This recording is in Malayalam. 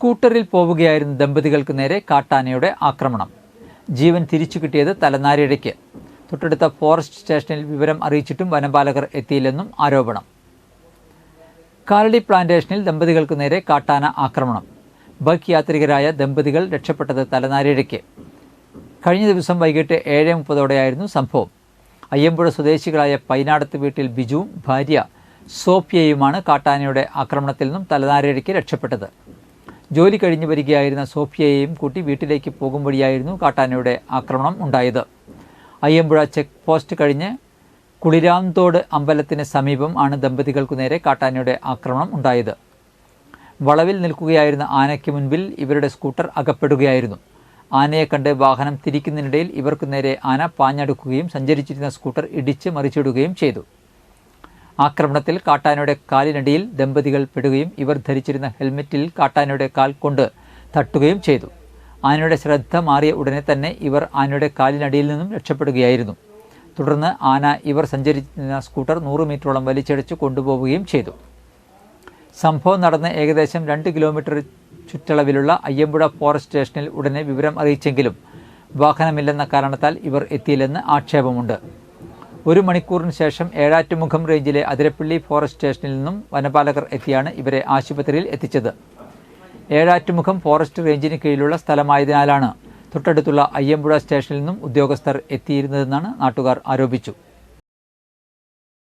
സ്കൂട്ടറിൽ പോവുകയായിരുന്ന ദമ്പതികൾക്ക് നേരെ കാട്ടാനയുടെ ആക്രമണം. ജീവൻ തിരിച്ചു കിട്ടിയത് തലനാരിഴയ്ക്ക്. തൊട്ടടുത്ത ഫോറസ്റ്റ് സ്റ്റേഷനിൽ വിവരം അറിയിച്ചിട്ടും വനപാലകർ എത്തിയില്ലെന്നും ആരോപണം. കാലടി പ്ലാന്റേഷനിൽ ദമ്പതികൾക്ക് നേരെ കാട്ടാന ആക്രമണം. ബൈക്ക് യാത്രികരായ ദമ്പതികൾ രക്ഷപ്പെട്ടത് തലനാരിഴയ്ക്ക്. കഴിഞ്ഞ ദിവസം വൈകിട്ട് ഏഴ് മുപ്പതോടെയായിരുന്നു സംഭവം. അയ്യമ്പുഴ സ്വദേശികളായ പൈനാടത്ത് വീട്ടിൽ ബിജുവും ഭാര്യ സോഫിയയുമാണ് കാട്ടാനയുടെ ആക്രമണത്തിൽ നിന്നും തലനാരിഴയ്ക്ക് രക്ഷപ്പെട്ടത്. ജോലി കഴിഞ്ഞു വരികയായിരുന്ന സോഫിയയെയും കൂട്ടി വീട്ടിലേക്ക് പോകും വഴിയായിരുന്നു കാട്ടാനയുടെ ആക്രമണം ഉണ്ടായത്. അയ്യമ്പുഴ ചെക്ക് പോസ്റ്റ് കഴിഞ്ഞ് കുളിരാംതോട് അമ്പലത്തിന് സമീപം ആണ് ദമ്പതികൾക്കു നേരെ കാട്ടാനയുടെ ആക്രമണം ഉണ്ടായത്. വളവിൽ നിൽക്കുകയായിരുന്ന ആനയ്ക്ക് മുൻപിൽ ഇവരുടെ സ്കൂട്ടർ അകപ്പെടുകയായിരുന്നു. ആനയെ കണ്ട് വാഹനം തിരിക്കുന്നതിനിടയിൽ ഇവർക്കു നേരെ ആന പാഞ്ഞടുക്കുകയും സഞ്ചരിച്ചിരുന്ന സ്കൂട്ടർ ഇടിച്ച് മറിച്ചിടുകയും ചെയ്തു. ആക്രമണത്തിൽ കാട്ടാനയുടെ കാലിനടിയിൽ ദമ്പതികൾ പെടുകയും ഇവർ ധരിച്ചിരുന്ന ഹെൽമെറ്റിൽ കാട്ടാനയുടെ കാൽ കൊണ്ട് തട്ടുകയും ചെയ്തു. ആനയുടെ ശ്രദ്ധ മാറിയ ഉടനെ തന്നെ ഇവർ ആനയുടെ കാലിനടിയിൽ നിന്നും രക്ഷപ്പെടുകയായിരുന്നു. തുടർന്ന് ആന ഇവർ സഞ്ചരിച്ചിരുന്ന സ്കൂട്ടർ നൂറ് മീറ്ററോളം വലിച്ചടിച്ച് കൊണ്ടുപോവുകയും ചെയ്തു. സംഭവം നടന്ന് ഏകദേശം രണ്ട് കിലോമീറ്റർ ചുറ്റളവിലുള്ള അയ്യമ്പുഴ ഫോറസ്റ്റ് സ്റ്റേഷനിൽ ഉടനെ വിവരം അറിയിച്ചെങ്കിലും വാഹനമില്ലെന്ന കാരണത്താൽ ഇവർ എത്തിയില്ലെന്ന് ആക്ഷേപമുണ്ട്. ഒരു മണിക്കൂറിന് ശേഷം ഏഴാറ്റുമുഖം റേഞ്ചിലെ അതിരപ്പള്ളി ഫോറസ്റ്റ് സ്റ്റേഷനിൽ നിന്നും വനപാലകർ എത്തിയാണ് ഇവരെ ആശുപത്രിയിൽ എത്തിച്ചത്. ഏഴാറ്റുമുഖം ഫോറസ്റ്റ് റേഞ്ചിന് കീഴിലുള്ള സ്ഥലമായതിനാലാണ് തൊട്ടടുത്തുള്ള അയ്യമ്പുഴ സ്റ്റേഷനിൽ നിന്നും ഉദ്യോഗസ്ഥർ എത്തിയിരുന്നതെന്നാണ് നാട്ടുകാർ ആരോപിച്ചു.